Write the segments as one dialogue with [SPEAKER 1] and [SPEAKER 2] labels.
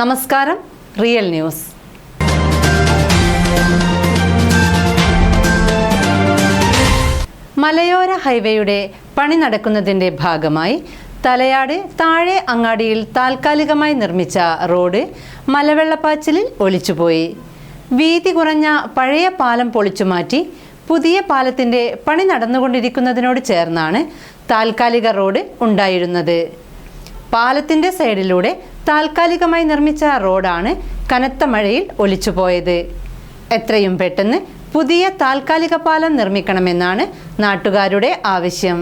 [SPEAKER 1] നമസ്കാരം real news. മലയോര ഹൈവേയുടെ പണി നടക്കുന്നതിന്റെ ഭാഗമായി തലയാട് താഴെ അങ്ങാടിയിൽ താൽക്കാലികമായി നിർമ്മിച്ച റോഡ് മലവെള്ളപ്പാച്ചിലിൽ ഒലിച്ചുപോയി. വീതി കുറഞ്ഞ പഴയ പാലം പൊളിച്ചുമാറ്റി പുതിയ പാലത്തിന്റെ പണി നടന്നുകൊണ്ടിരിക്കുന്നതിനോട് ചേർന്നാണ് താൽക്കാലിക റോഡ് ഉണ്ടായിരുന്നത്. പാലത്തിന്റെ സൈഡിലൂടെ താൽക്കാലികമായി നിർമ്മിച്ച റോഡാണ് കനത്ത മഴയിൽ ഒലിച്ചുപോയത്. എത്രയും പെട്ടെന്ന് പുതിയ താൽക്കാലിക പാലം നിർമ്മിക്കണമെന്നാണ് നാട്ടുകാരുടെ ആവശ്യം.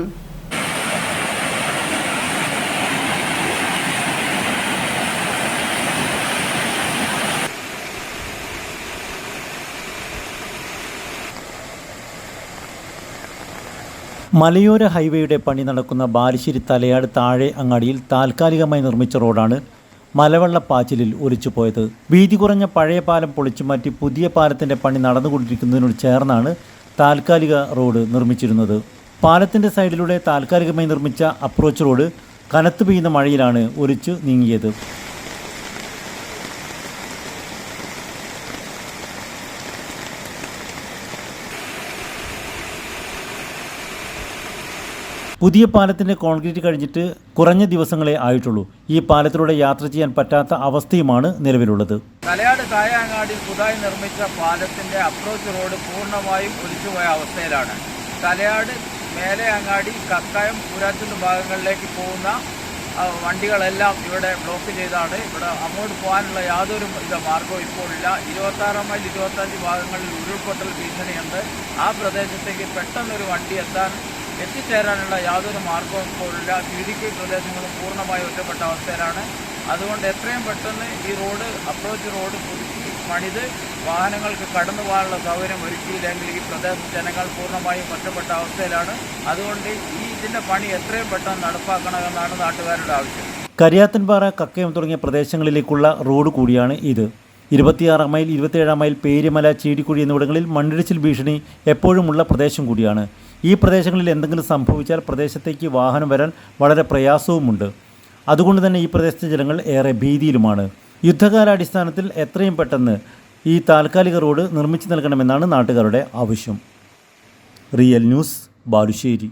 [SPEAKER 2] മലയോര ഹൈവേയുടെ പണി നടക്കുന്ന ബാലുശ്ശേരി തലയാട് താഴെ അങ്ങാടിയിൽ താൽക്കാലികമായി നിർമ്മിച്ച റോഡാണ് മലവെള്ളപ്പാച്ചിലിൽ ഒലിച്ചുപോയത്. വീതി കുറഞ്ഞ പഴയ പാലം പൊളിച്ചുമാറ്റി പുതിയ പാലത്തിന്റെ പണി നടന്നുകൊണ്ടിരിക്കുന്നതിനോട് ചേർന്നാണ് താൽക്കാലിക റോഡ് നിർമ്മിച്ചിരുന്നത്. പാലത്തിന്റെ സൈഡിലൂടെ താൽക്കാലികമായി നിർമ്മിച്ച അപ്രോച്ച് റോഡ് കനത്തു പെയ്യുന്ന മഴയിലാണ് ഒലിച്ചു നീങ്ങിയത്. പുതിയ പാലത്തിന്റെ കോൺക്രീറ്റ് കഴിഞ്ഞിട്ട് കുറഞ്ഞ ദിവസങ്ങളെ ആയിട്ടുള്ളൂ. ഈ പാലത്തിലൂടെ യാത്ര ചെയ്യാൻ പറ്റാത്ത അവസ്ഥയുമാണ് നിലവിലുള്ളത്.
[SPEAKER 3] തലയാട് തായാങ്ങാടി പുതുതായി നിർമ്മിച്ച പാലത്തിന്റെ അപ്രോച്ച് റോഡ് പൂർണമായും ഒലിച്ചുപോയ അവസ്ഥയിലാണ്. തലയാട് മേലെ അങ്ങാടി കക്കായം പൂരാറ്റുന്ന ഭാഗങ്ങളിലേക്ക് പോകുന്ന വണ്ടികളെല്ലാം ഇവിടെ ബ്ലോക്ക് ചെയ്താണ്. ഇവിടെ അങ്ങോട്ട് പോകാനുള്ള യാതൊരു ഇത് മാർഗവും ഇപ്പോൾ ഇല്ല. ഇരുപത്താറാം മൈൽ ഇരുപത്തഞ്ച് ഭാഗങ്ങളിൽ ഉരുൾപൊട്ടൽ ഭീഷണിയുണ്ട്. ആ പ്രദേശത്തേക്ക് പെട്ടെന്നൊരു വണ്ടി എത്താൻ എത്തിച്ചേരാനുള്ള യാതൊരു മാർഗവും ഇപ്പോഴില്ല കെ പ്രദേശങ്ങളും പൂർണമായി ഒറ്റപ്പെട്ട അവസ്ഥയിലാണ്. അതുകൊണ്ട് എത്രയും പെട്ടെന്ന് ഈ റോഡ് അപ്രോച്ച് റോഡ് പുതുക്കി പണിത് വാഹനങ്ങൾക്ക് കടന്നു പോകാനുള്ള സൗകര്യം ഒരുക്കിയില്ലെങ്കിൽ ഈ പ്രദേശ ജനങ്ങൾ പൂർണമായും ഒറ്റപ്പെട്ട അവസ്ഥയിലാണ്. അതുകൊണ്ട് ഈ ഇതിന്റെ പണി എത്രയും പെട്ടെന്ന് നടപ്പാക്കണമെന്നാണ് നാട്ടുകാരുടെ ആവശ്യം.
[SPEAKER 2] കരിയാത്തൻപാറ കക്കയം തുടങ്ങിയ പ്രദേശങ്ങളിലേക്കുള്ള റോഡ് കൂടിയാണ് ഇത്. ഇരുപത്തിയാറാം മൈൽ ഇരുപത്തിയേഴാം മൈൽ പേരുമല ചീടിക്കുഴി എന്നിവിടങ്ങളിൽ മണ്ണിടിച്ചിൽ ഭീഷണി എപ്പോഴുമുള്ള പ്രദേശം കൂടിയാണ്. ഈ പ്രദേശങ്ങളിൽ എന്തെങ്കിലും സംഭവിച്ചാൽ പ്രദേശത്തേക്ക് വാഹനം വരാൻ വളരെ പ്രയാസവുമുണ്ട്. അതുകൊണ്ട് തന്നെ ഈ പ്രദേശത്തെ ജനങ്ങൾ ഏറെ ഭീതിയിലുമാണ്. യുദ്ധകാലാടിസ്ഥാനത്തിൽ എത്രയും പെട്ടെന്ന് ഈ താൽക്കാലിക റോഡ് നിർമ്മിച്ചു നൽകണമെന്നാണ് നാട്ടുകാരുടെ ആവശ്യം. Real news Balussery.